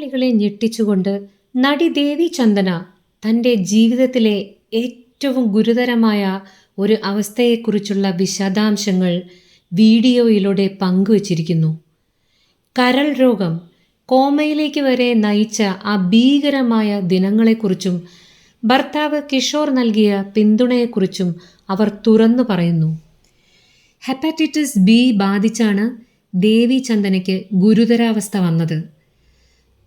മലയാളികളെ ഞെട്ടിച്ചുകൊണ്ട് നടി ദേവി ചന്ദന തന്റെ ജീവിതത്തിലെ ഏറ്റവും ഗുരുതരമായ ഒരു അവസ്ഥയെക്കുറിച്ചുള്ള വിശദാംശങ്ങൾ വീഡിയോയിലൂടെ പങ്കുവച്ചിരിക്കുന്നു. കരൾ രോഗം കോമയിലേക്ക് വരെ നയിച്ച ആ ഭീകരമായ ദിനങ്ങളെക്കുറിച്ചും ഭർത്താവ് കിഷോർ നൽകിയ പിന്തുണയെക്കുറിച്ചും അവർ തുറന്നു പറയുന്നു. ഹെപ്പറ്റൈറ്റിസ് ബി ബാധിച്ചാണ് ദേവി ചന്ദനയ്ക്ക് ഗുരുതരാവസ്ഥ വന്നത്.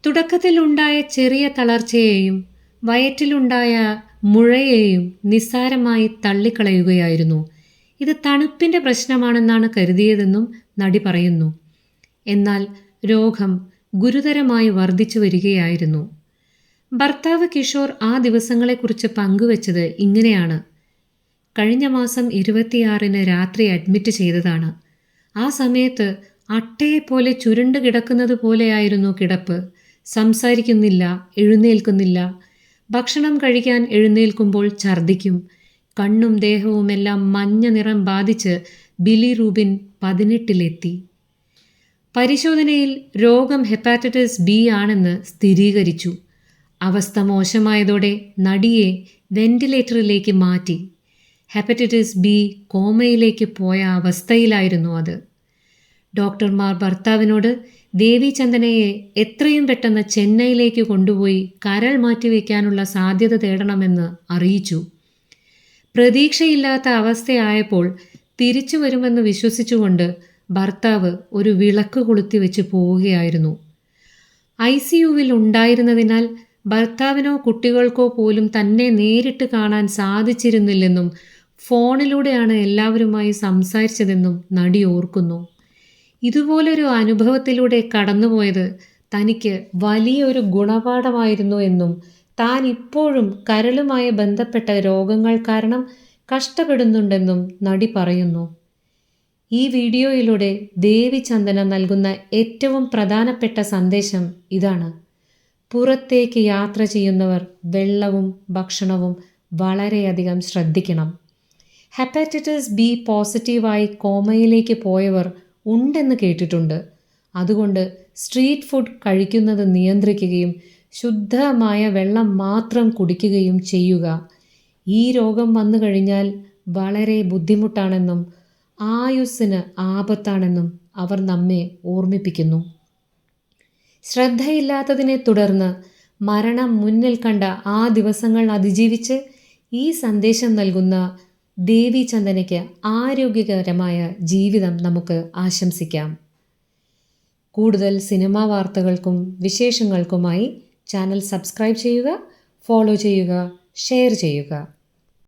തുടക്കത്തിലുണ്ടായ ചെറിയ തളർച്ചയെയും വയറ്റിലുണ്ടായ മുഴയെയും നിസ്സാരമായി തള്ളിക്കളയുകയായിരുന്നു. ഇത് തണുപ്പിന്റെ പ്രശ്നമാണെന്നാണ് കരുതിയതെന്നും നടി പറയുന്നു. എന്നാൽ രോഗം ഗുരുതരമായി വർദ്ധിച്ചു വരികയായിരുന്നു. ഭർത്താവ് കിഷോർ ആ ദിവസങ്ങളെക്കുറിച്ച് പങ്കുവച്ചത് ഇങ്ങനെയാണ്. കഴിഞ്ഞ മാസം ഇരുപത്തിയാറിന് രാത്രി അഡ്മിറ്റ് ചെയ്തതാണ്. ആ സമയത്ത് അട്ടയെപ്പോലെ ചുരുണ്ട് കിടക്കുന്നത് പോലെയായിരുന്നു കിടപ്പ്. സംസാരിക്കുന്നില്ല എഴുന്നേൽക്കുന്നില്ല. ഭക്ഷണം കഴിക്കാൻ എഴുന്നേൽക്കുമ്പോൾ ഛർദ്ദിക്കും. കണ്ണും ദേഹവുമെല്ലാം മഞ്ഞ നിറം ബാധിച്ച് ബിലി റൂബിൻ പതിനെട്ടിലെത്തി. പരിശോധനയിൽ രോഗം ഹെപ്പാറ്റൈറ്റിസ് ബി ആണെന്ന് സ്ഥിരീകരിച്ചു. അവസ്ഥ മോശമായതോടെ നടിയെ വെന്റിലേറ്ററിലേക്ക് മാറ്റി. ഹെപ്പറ്റൈറ്റിസ് ബി കോമയിലേക്ക് പോയ അവസ്ഥയിലായിരുന്നു അത്. ഡോക്ടർമാർ ഭർത്താവിനോട് ദേവി ചന്ദനയെ എത്രയും പെട്ടെന്ന് ചെന്നൈയിലേക്ക് കൊണ്ടുപോയി കരൾ മാറ്റിവെക്കാനുള്ള സാധ്യത തേടണമെന്ന് അറിയിച്ചു. പ്രതീക്ഷയില്ലാത്ത അവസ്ഥയായപ്പോൾ തിരിച്ചു വരുമെന്ന് വിശ്വസിച്ചുകൊണ്ട് ഭർത്താവ് ഒരു വിളക്ക് കൊളുത്തി വെച്ച് പോവുകയായിരുന്നു. ഐ സി യുവിൽ ഉണ്ടായിരുന്നതിനാൽ ഭർത്താവിനോ കുട്ടികൾക്കോ പോലും തന്നെ നേരിട്ട് കാണാൻ സാധിച്ചിരുന്നില്ലെന്നും ഫോണിലൂടെയാണ് എല്ലാവരുമായി സംസാരിച്ചതെന്നും നടി ഓർക്കുന്നു. ഇതുപോലൊരു അനുഭവത്തിലൂടെ കടന്നുപോയത് തനിക്ക് വലിയൊരു ഗുണപാഠമായിരുന്നു എന്നും താൻ ഇപ്പോഴും കരളുമായി ബന്ധപ്പെട്ട രോഗങ്ങൾ കാരണം കഷ്ടപ്പെടുന്നുണ്ടെന്നും നടി പറയുന്നു. ഈ വീഡിയോയിലൂടെ ദേവി ചന്ദന നൽകുന്ന ഏറ്റവും പ്രധാനപ്പെട്ട സന്ദേശം ഇതാണ്. പുറത്തേക്ക് യാത്ര ചെയ്യുന്നവർ വെള്ളവും ഭക്ഷണവും വളരെയധികം ശ്രദ്ധിക്കണം. ഹെപ്പാറ്റൈറ്റിസ് ബി പോസിറ്റീവായി കോമയിലേക്ക് പോയവർ ഉണ്ടെന്ന് കേട്ടിട്ടുണ്ട്. അതുകൊണ്ട് സ്ട്രീറ്റ് ഫുഡ് കഴിക്കുന്നത് നിയന്ത്രിക്കുകയും ശുദ്ധമായ വെള്ളം മാത്രം കുടിക്കുകയും ചെയ്യുക. ഈ രോഗം വന്നു കഴിഞ്ഞാൽ വളരെ ബുദ്ധിമുട്ടാണെന്നും ആയുസ്സിന് ആപത്താണെന്നും അവർ നമ്മെ ഓർമ്മിപ്പിക്കുന്നു. ശ്രദ്ധയില്ലാത്തതിനെ തുടർന്ന് മരണം മുന്നിൽ കണ്ട ആ ദിവസങ്ങൾ അതിജീവിച്ച് ഈ സന്ദേശം നൽകുന്ന ദേവി ചന്ദനയ്ക്ക് ആരോഗ്യകരമായ ജീവിതം നമുക്ക് ആശംസിക്കാം. കൂടുതൽ സിനിമാ വാർത്തകൾക്കും വിശേഷങ്ങൾക്കുമായി ചാനൽ സബ്സ്ക്രൈബ് ചെയ്യുക ഫോളോ ചെയ്യുക ഷെയർ ചെയ്യുക.